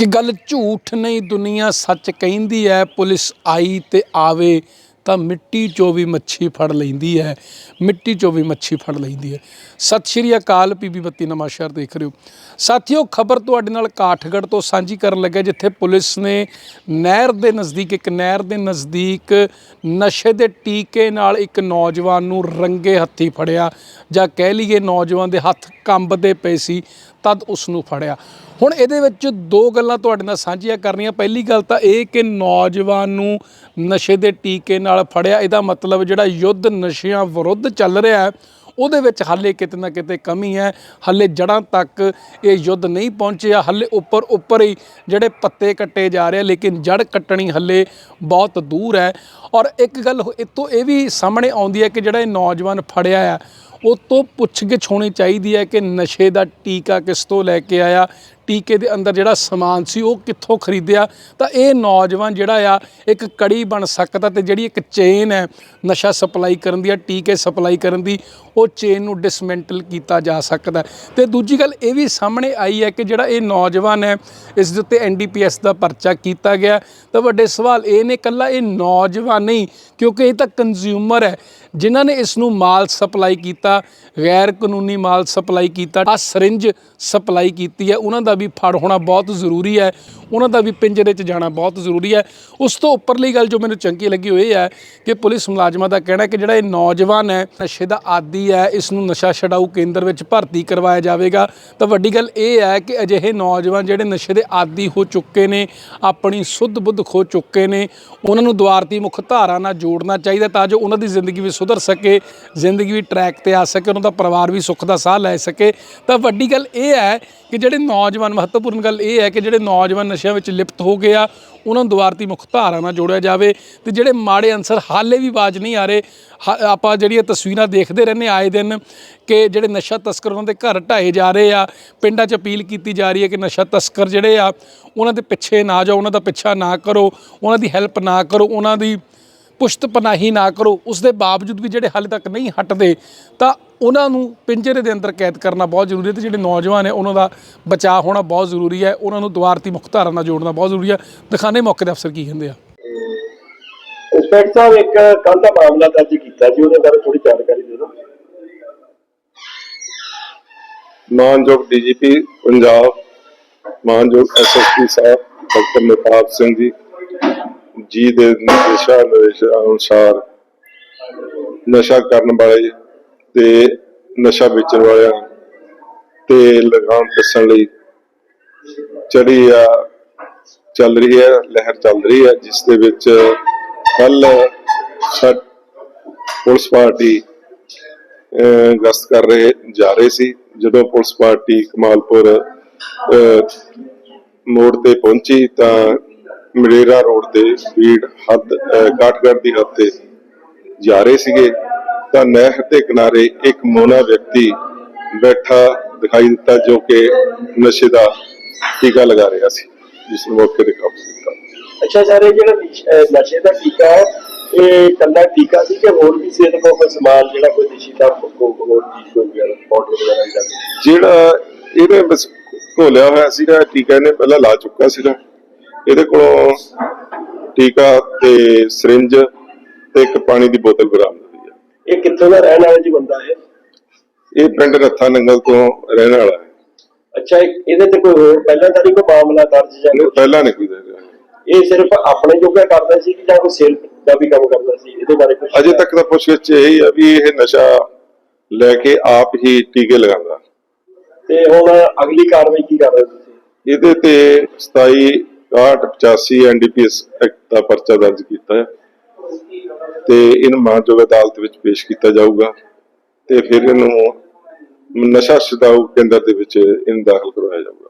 ਕਿ ਗੱਲ ਝੂਠ ਨਹੀਂ, ਦੁਨੀਆ ਸੱਚ ਕਹਿੰਦੀ ਹੈ, ਪੁਲਿਸ ਆਈ ਤੇ ਆਵੇ ਤਾਂ ਮਿੱਟੀ ਚੋਂ ਵੀ ਮੱਛੀ ਫੜ ਲੈਂਦੀ ਹੈ, ਮਿੱਟੀ ਚੋਂ ਵੀ ਮੱਛੀ ਫੜ ਲੈਂਦੀ ਹੈ। ਸਤਿ ਸ਼੍ਰੀ ਅਕਾਲ ਪੀਬੀ ਬੱਤੀ ਨਵਾਂਸ਼ਹਿਰ ਦੇਖ ਰਹੇ ਹੋ। ਸਾਥੀਓ, ਖਬਰ ਤੁਹਾਡੇ ਨਾਲ ਕਾਠਗੜ੍ਹ ਤੋਂ ਸਾਂਝੀ ਕਰਨ ਲੱਗਾ ਜਿੱਥੇ ਪੁਲਿਸ ਨੇ ਨਹਿਰ ਦੇ ਨਜ਼ਦੀਕ, ਇੱਕ ਨਹਿਰ ਦੇ ਨਜ਼ਦੀਕ ਨਸ਼ੇ ਦੇ ਟੀਕੇ ਨਾਲ ਇੱਕ ਨੌਜਵਾਨ ਨੂੰ ਰੰਗੇ ਹੱਥੀ ਫੜਿਆ, ਜਾਂ ਕਹਿ ਲਈਏ ਨੌਜਵਾਨ ਦੇ ਹੱਥ ਕੰਬਦੇ ਪਏ ਸੀ। ਤਦ ਉਸ ਨੂੰ ਫੜਿਆ। ਹੁਣ ਇਹਦੇ ਵਿੱਚ ਦੋ ਗੱਲਾਂ ਤੁਹਾਡੇ ਨਾਲ ਸਾਂਝੀਆਂ ਕਰਨੀਆਂ। ਪਹਿਲੀ ਗੱਲ ਤਾਂ ਇਹ ਕਿ ਨੌਜਵਾਨ ਨੂੰ ਨਸ਼ੇ ਦੇ ਟੀਕੇ ਨਾਲ ਫੜਿਆ। ਇਹਦਾ ਮਤਲਬ ਜਿਹੜਾ ਯੁੱਧ ਨਸ਼ਿਆਂ ਵਿਰੁੱਧ ਚੱਲ ਰਿਹਾ ਹੈ, ਉਹਦੇ ਵਿੱਚ ਹਾਲੇ ਕਿਤੇ ਨਾ ਕਿਤੇ ਕਮੀ ਹੈ। ਹਾਲੇ ਜੜਾਂ ਤੱਕ ਇਹ ਯੁੱਧ ਨਹੀਂ ਪਹੁੰਚਿਆ। ਹਾਲੇ ਉੱਪਰ ਉੱਪਰ ਹੀ ਜਿਹੜੇ ਪੱਤੇ ਕੱਟੇ ਜਾ ਰਹੇ ਲੇਕਿਨ ਜੜ ਕੱਟਣੀ ਹਾਲੇ ਬਹੁਤ ਦੂਰ ਹੈ। ਔਰ ਇੱਕ ਗੱਲ ਇਹ ਤੋਂ ਇਹ ਵੀ ਸਾਹਮਣੇ ਆਉਂਦੀ ਹੈ ਕਿ ਜਿਹੜਾ ਇਹ ਨੌਜਵਾਨ ਫੜਿਆ ਆ ਉਹ ਤੋਂ ਪੁੱਛਗਿੱਛ ਹੋਣੀ ਚਾਹੀਦੀ ਹੈ ਕਿ ਨਸ਼ੇ ਦਾ ਟੀਕਾ ਕਿਸ ਤੋਂ ਲੈ ਕੇ ਆਇਆ ਟੀਕੇ ਦੇ ਅੰਦਰ ਜਿਹੜਾ ਸਮਾਨ ਸੀ ਉਹ ਕਿੱਥੋਂ ਖਰੀਦਿਆ ਤਾਂ ਇਹ ਨੌਜਵਾਨ ਜਿਹੜਾ ਆ, ਇੱਕ ਕੜੀ ਬਣ ਸਕਦਾ ਤੇ ਜਿਹੜੀ ਇੱਕ ਚੇਨ ਹੈ, ਨਸ਼ਾ ਸਪਲਾਈ ਕਰਨ ਦੀ ਆ ਟੀਕੇ ਸਪਲਾਈ ਕਰਨ ਦੀ, ਉਹ ਚੇਨ ਨੂੰ ਡਿਸਮੈਂਟਲ ਕੀਤਾ ਜਾ ਸਕਦਾ ਹੈ। ਤੇ ਦੂਜੀ ਗੱਲ ਇਹ ਵੀ ਸਾਹਮਣੇ ਆਈ ਹੈ ਕਿ ਜਿਹੜਾ ਇਹ ਨੌਜਵਾਨ ਹੈ, ਇਸ ਦੇ ਉੱਤੇ ਐਨਡੀਪੀਐਸ ਦਾ ਪਰਚਾ ਕੀਤਾ ਗਿਆ ਤਾਂ ਵੱਡੇ ਸਵਾਲ ਇਹ ਨੇ ਕੱਲਾ ਇਹ ਨੌਜਵਾਨ ਨਹੀਂ, ਕਿਉਂਕਿ ਇਹ ਤਾਂ ਕੰਜ਼ਿਊਮਰ ਹੈ, ਜਿਨ੍ਹਾਂ ਨੇ ਇਸ ਨੂੰ ਮਾਲ ਸਪਲਾਈ ਕੀਤਾ ਗੈਰ ਕਾਨੂੰਨੀ ਮਾਲ ਸਪਲਾਈ ਕੀਤਾ ਆ ਸਰਿੰਜ ਸਪਲਾਈ ਕੀਤੀ ਹੈ, ਉਹਨਾਂ ਦਾ ਵੀ ਫੜ ਹੋਣਾ ਬਹੁਤ ਜ਼ਰੂਰੀ ਹੈ, ਉਹਨਾਂ ਦਾ ਵੀ ਪਿੰਜਰੇ 'ਚ ਜਾਣਾ ਬਹੁਤ ਜ਼ਰੂਰੀ ਹੈ। ਉਸ ਤੋਂ ਉੱਪਰਲੀ ਗੱਲ ਜੋ ਮੈਨੂੰ ਚੰਗੀ ਲੱਗੀ ਉਹ ਇਹ ਹੈ ਕਿ ਪੁਲਿਸ ਮੁਲਾਜ਼ਮਾਂ ਦਾ ਕਹਿਣਾ ਹੈ ਕਿ ਜਿਹੜਾ ਇਹ ਨੌਜਵਾਨ ਹੈ, ਨਸ਼ੇ ਦਾ ਆਦੀ ਹੈ, ਇਸ ਨੂੰ ਨਸ਼ਾ ਛਡਾਊ ਕੇਂਦਰ ਵਿੱਚ ਭਰਤੀ ਕਰਵਾਇਆ ਜਾਵੇਗਾ। ਤਾਂ ਵੱਡੀ ਗੱਲ ਇਹ ਹੈ ਕਿ ਅਜਿਹੇ ਨੌਜਵਾਨ ਜਿਹੜੇ ਨਸ਼ੇ ਦੇ ਆਦੀ ਹੋ ਚੁੱਕੇ ਨੇ, ਆਪਣੀ ਸੁੱਧ ਬੁੱਧ ਖੋ ਚੁੱਕੇ ਨੇ, ਉਹਨਾਂ ਨੂੰ ਦੁਆਰਤੀ ਮੁੱਖ ਧਾਰਾ ਨਾਲ ਜੋੜਨਾ ਚਾਹੀਦਾ ਤਾਂ ਜੋ ਉਹਨਾਂ ਦੀ ਜ਼ਿੰਦਗੀ ਵੀ ਸੁਧਰ ਸਕੇ, ਜ਼ਿੰਦਗੀ ਵੀ ਟਰੈਕ ਤੇ ਆ ਸਕੇ, ਉਹਨਾਂ ਦਾ ਪਰਿਵਾਰ ਵੀ ਸੁੱਖ ਦਾ ਸਾਹ ਲੈ ਸਕੇ। ਤਾਂ ਵੱਡੀ ਗੱਲ ਇਹ ਹੈ ਕਿ ਜਿਹੜੇ ਨੌਜਵਾਨ ਮਹੱਤਵਪੂਰਨ ਗੱਲ ਇਹ ਹੈ ਕਿ ਜਿਹੜੇ ਨੌਜਵਾਨ ਨਸ਼ਿਆਂ ਵਿੱਚ ਲਿਪਤ ਹੋ ਗਏ ਆ, ਉਹਨਾਂ ਨੂੰ ਦੁਆਰਤੀ ਮੁੱਖ ਧਾਰਾ ਨਾਲ ਜੋੜਿਆ ਜਾਵੇ ਤੇ ਜਿਹੜੇ ਮਾੜੇ ਅਨਸਰ ਹਾਲੇ ਵੀ ਬਾਜ ਨਹੀਂ ਆ ਰਹੇ, ਹ- ਆਪਾਂ ਜਿਹੜੀਆਂ ਤਸਵੀਰਾਂ ਦੇਖਦੇ ਰਹਿੰਦੇ ਆਏ ਦਿਨ ਕਿ ਜਿਹੜੇ ਨਸ਼ਾ ਤਸਕਰ ਉਹਨਾਂ ਦੇ ਘਰ ਢਾਏ ਜਾ ਰਹੇ ਆ, ਪਿੰਡਾਂ 'ਚ ਅਪੀਲ ਕੀਤੀ ਜਾ ਰਹੀ ਹੈ ਕਿ ਨਸ਼ਾ ਤਸਕਰ ਜਿਹੜੇ ਆ, ਉਹਨਾਂ ਦੇ ਪਿੱਛੇ ਨਾ ਜਾਓ, ਉਹਨਾਂ ਦਾ ਪਿੱਛਾ ਨਾ ਕਰੋ, ਉਹਨਾਂ ਦੀ ਹੈਲਪ ਨਾ ਕਰੋ, ਉਹਨਾਂ ਦੀ ਪੁਸ਼ਤ ਪਨਾਹੀ ਨਾ ਕਰੋ, ਉਸ ਦੇ ਬਾਵਜੂਦ ਵੀ ਜਿਹੜੇ ਹਾਲੇ ਤੱਕ ਨਹੀਂ ਹਟਦੇ, ਤਾਂ ਉਹਨਾਂ ਨੂੰ ਪਿੰਜਰੇ ਦੇ ਅੰਦਰ ਕੈਦ ਕਰਨਾ ਬਹੁਤ ਜ਼ਰੂਰੀ ਹੈ ਤੇ ਜਿਹੜੇ ਨੌਜਵਾਨ ਹੈ ਉਹਨਾਂ ਦਾ ਬਚਾਅ ਹੋਣਾ ਬਹੁਤ ਜ਼ਰੂਰੀ ਹੈ ਉਹਨਾਂ ਨੂੰ ਦੁਆਰਤੀ ਮੁੱਖ ਧਾਰਾ ਨਾਲ ਜੋੜਨਾ ਬਹੁਤ ਜ਼ਰੂਰੀ ਹੈ। ਦਿਖਾਣੇ ਮੌਕੇ ਦੇ ਅਫਸਰ ਕੀ ਕਹਿੰਦੇ ਆ। ਇੰਸਪੈਕਟਰ ਸਾਹਿਬ ਇੱਕ ਕੱਲ ਦਾ ਮਾਮਲਾ ਦਰਜ ਕੀਤਾ ਜੀ ਉਹਦੇ ਬਾਰੇ ਥੋੜੀ ਜਾਣਕਾਰੀ ਦੇ ਦਿਓ। ਮਾਨਯੋਗ ਡੀਜੀਪੀ ਪੰਜਾਬ ਮਾਨਯੋਗ ਐਸਐਸਪੀ ਸਾਹਿਬ ਡਾਕਟਰ ਮਹਿਤਾਬ ਸਿੰਘ ਜੀ ਜੀ ਦੇ ਨਿਰਦੇਸ਼ ਅਨੁਸਾਰ ਨਸ਼ਾ ਕਰਨ ਵਾਲੇ ਤੇ ਨਸ਼ਾ ਵੇਚਣ ਵਾਲਿਆਂ ਤੇ ਲਗਾਮ ਕੱਸਣ ਲਈ ਚੜੀ ਆ ਚੱਲ ਰਹੀ ਹੈ ਲਹਿਰ ਚੱਲ ਰਹੀ ਹੈ ਜਿਸ ਦੇ ਵਿੱਚ ਕੱਲ ਪੁਲਿਸ ਪਾਰਟੀ ਅਹ ਗਸ਼ਤ ਕਰ ਰਹੇ ਜਾ ਰਹੇ ਸੀ। ਜਦੋਂ ਪੁਲਿਸ ਪਾਰਟੀ ਕਮਾਲਪੁਰ ਮੋੜ ਤੇ ਪਹੁੰਚੀ ਤਾਂ ਮਰੇਰਾ ਰੋਡ ਤੇ ਸਪੀਡ ਹੱਦ ਅਹ, ਦੀ ਹੱਦ ਤੇ ਜਾ ਰਹੇ ਸੀਗੇ। ਤਾਂ ਨਹਿਰ ਦੇ ਕਿਨਾਰੇ ਇੱਕ ਮੋਨਾ ਵਿਅਕਤੀ ਬੈਠਾ ਦਿਖਾਈ ਦਿੱਤਾ ਜੋ ਕਿ ਨਸ਼ੇ ਦਾ ਟੀਕਾ ਲਗਾ ਰਿਹਾ ਸੀ। ਜਿਸ ਨੂੰ ਮੌਕੇ ਤੇ ਕਾਬੂ ਕੀਤਾ। ਅੱਛਾ ਸਰ ਇਹ ਜਿਹੜਾ ਨਿਸ਼- ਦਾ ਟੀਕਾ ਹੈ ਇਹ ਕੱਲਾ ਟੀਕਾ ਸੀ ਕਿ ਹੋਰ ਵੀ ਸੀ ਇਹਦੇ ਕੋਲ ਕੋਈ ਸਮਾਨ ਜਿਹੜਾ ਕੋਈ ਨਸ਼ੀ ਦਾ ਹੋਰ ਚੀਜ਼ ਕੋਈ ਵਗੈਰਾ ਪਾਊਡਰ ਵਗੈਰਾ? ਜਿਹੜਾ ਇਹਨੇ ਬਸ ਘੋਲਿਆ ਹੋਇਆ ਸੀਗਾ ਟੀਕਾ ਇਹਨੇ ਪਹਿਲਾਂ ਲਾ ਚੁੱਕਾ ਸੀਗਾ। ਇਹਦੇ ਕੋਲੋਂ ਟੀਕਾ ਤੇ ਸਿਰਿੰਜ ਤੇ ਇੱਕ ਪਾਣੀ ਦੀ ਬੋਤਲ ਬਰਾਮਦ ਇਹ ਕਿੱਥੋਂ ਦਾ ਰਹਿਣ ਵਾਲਾ ਜੀ ਬੰਦਾ ਹੈ ਇਹ ਪਿੰਡ ਰੱਥਾ ਨੰਗਲ ਤੋਂ ਰਹਿਣ ਵਾਲਾ ਹੈ। ਅੱਛਾ ਇਹ- ਇਹਦੇ ਤੇ ਕੋਈ ਹੋਰ ਪਹਿਲਾਂ ਤਾਂ ਨਹੀਂ ਕੋਈ ਮਾਮਲਾ ਦਰਜ ਜਾਂ ਕੁਛ? ਪਹਿਲਾਂ ਨਹੀਂ ਕੋਈ ਇਹ ਸਿਰਫ ਆਪਣੇ ਜੋਗਾ ਕਰਦਾ ਸੀ ਕਿ ਜਾਂ ਕੋਈ ਸੇਲ ਦਾ ਵੀ ਕੰਮ ਕਰਦਾ ਸੀ? ਇਹਦੇ ਬਾਰੇ ਕੁਝ ਅਜੇ ਤੱਕ ਦਾ ਪੁੱਛਗਿੱਛ ਇਹ ਆ ਵੀ ਇਹ ਨਸ਼ਾ ਲੈ ਕੇ ਆਪ ਹੀ ਟੀਕੇ ਲਗਾਉਂਦਾ। ਤੇ ਹੁਣ ਅਗਲੀ ਕਾਰਵਾਈ ਕੀ ਕਰ ਰਹੇ ਹੋ ਤੁਸੀਂ? ਇਹਦੇ ਤੇ 27 65 ਐਨਡੀਪੀਐਸ ਐਕਟ ਦਾ ਪਰਚਾ ਦਰਜ ਕੀਤਾ ਹੈ। ਤੇ ਇਹਨੂੰ ਮਾਨਯੋਗ ਅਦਾਲਤ ਵਿੱਚ ਪੇਸ਼ ਕੀਤਾ ਜਾਊਗਾ ਤੇ ਫਿਰ ਇਹਨੂੰ ਨਸ਼ਾ ਛਡਾਊ ਕੇਂਦਰ ਦੇ ਵਿੱਚ ਇਹਨੂੰ ਦਾਖਲ ਕਰਵਾਇਆ ਜਾਊਗਾ।